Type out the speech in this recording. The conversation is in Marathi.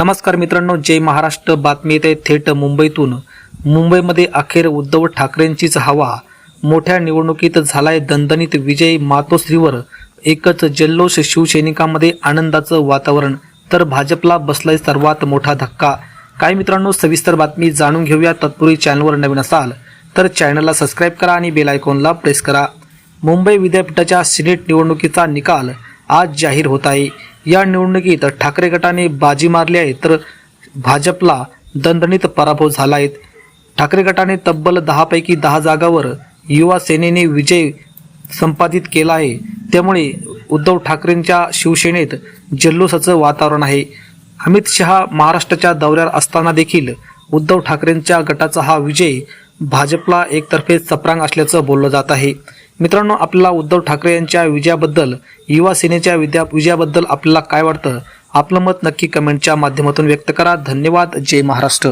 नमस्कार मित्रांनो जय महाराष्ट्र. बातमी येते थेट मुंबईतून. मुंबईमध्ये अखेर उद्धव ठाकरेंचीच हवा. मोठ्या निवडणुकीत झालाय दणदणीत विजय मातोश्रीवर. एकच जल्लोष शिवसैनिकांमध्ये आनंदाचं वातावरण. तर भाजपला बसलाय सर्वात मोठा धक्का. काय मित्रांनो सविस्तर बातमी जाणून घेऊया. तत्पूर्वी चॅनलवर नवीन असाल तर चॅनलला सबस्क्राईब करा आणि बेल आयकॉनला प्रेस करा. मुंबई विद्यापीठाच्या सिनेट निवडणुकीचा निकाल आज जाहीर होत आहे. या निवडणुकीत ठाकरे गटाने बाजी मारली आहे तर भाजपला दणदणीत पराभव झाला आहे. ठाकरे गटाने तब्बल दहापैकी दहा जागावर युवा सेनेने विजय संपादित केला आहे. त्यामुळे उद्धव ठाकरेंच्या शिवसेनेत जल्लोषाचं वातावरण आहे. अमित शहा महाराष्ट्राच्या दौऱ्यावर असताना देखील उद्धव ठाकरेंच्या गटाचा हा विजय भाजपला एकतर्फे सप्रांग असल्याचं बोललं जात आहे. मित्रांनो आपल्याला उद्धव ठाकरे यांच्या विजयाबद्दल युवा सेनेच्या विद्या विजयाबद्दल आपल्याला काय वाटतं? आपलं मत नक्की कमेंटच्या माध्यमातून व्यक्त करा. धन्यवाद. जय महाराष्ट्र.